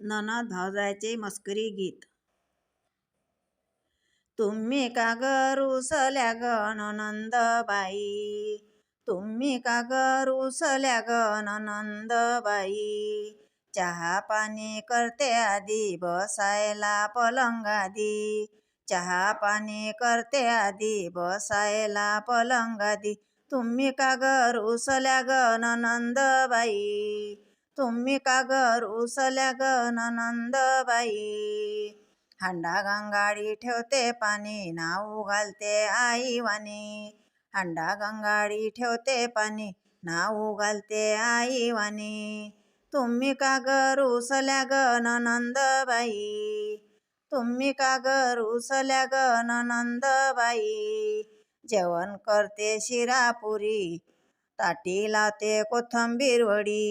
ननद भावजायचे मस्करी गीत. तुम्ही का ग रुसल्या ग ननंदबाई? तुम्ही का ग रुसल्या ग ननंदबाई? चहा पाणी करते आधी बसायला पलंगादी चहा पाणी करते आधी बसायला पलंगादी तुम्ही का ग रुसल्या ग ननंदबाई? तुम्ही का ग रुसल्या ग ननंदबाई हांडा गंगाडी ठेवते पाणी नाव घालते आई वाणी. हांडा गंगाडी ठेवते पाणी नाव घालते आईवाणी तुम्ही का ग रुसल्या ग ननंदबाई तुम्ही का ग रुसल्या ग ननंदबाई जेवण करते शिरापुरी ताटी लावते कोथंबीर वडी.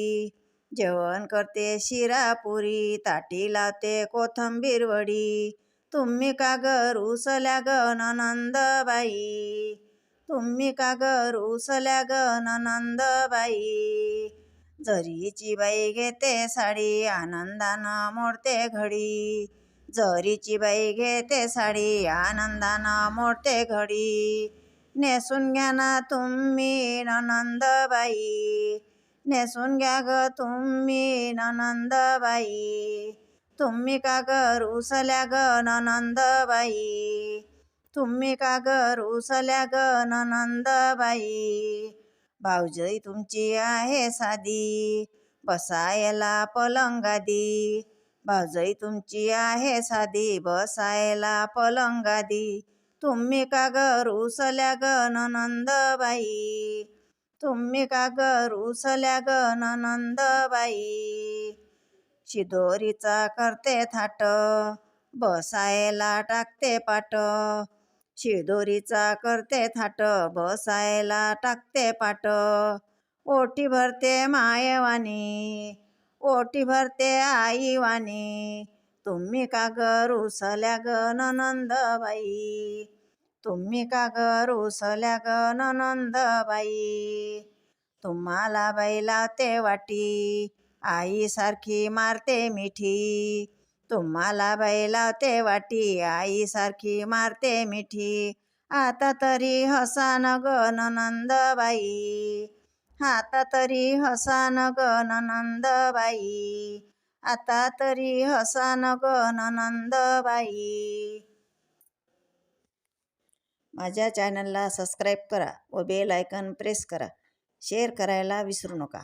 जेवण करते शिरापुरी ताटी लावते कोथंबीर वडी. तुम्ही का उसल्या रुसल्या ग ननंदबाई तुम्ही का उसल्या रुसल्या ग ननंदबाई जरीची बाई घेते साडी आनंदानं मोडते घडी. जरीची बाई घेते साडी आनंदानं मोडते घडी. नेसून घ्या ना तुम्ही ननंदबाई नेसून घ्या ग तुम्ही ननंदबाई. तुम्ही का ग रुसल्या ग ननंदबाई? तुम्ही का ग रुसल्या ग ननंदबाई? भाऊजई तुमची आहे साधी बसायला पलंगादी भाऊजई तुमची आहे साधी बसायला पलंगादी तुम्ही का ग रुसल्या ग ननंदबाई? तुम्ही का ग उसल्या ग नंदबाई शिदोरीचा करते थाट बसायला टाकते पाट. शिदोरीचा करते थाट बसायला टाकते पाट. ओटी भरते मायवानी ओटी भरते आईवानी. तुम्ही का ग उसल्या ग नंदबाई तुम्ही का ग रुसल्या ग ननंदबाई तुम्हाला बाई लावते वाटी आईसारखी मारते मिठी तुम्हाला बाई लावते वाटी आईसारखी मारते मिठी आता तरी हसा न ग ननंदबाई आता तरी हसा न ग ननंदबाई आता तरी हसा न ग ननंदबाई माझ्या चॅनलला सबस्क्राईब करा व बेल आयकन प्रेस करा. शेअर करायला विसरू नका.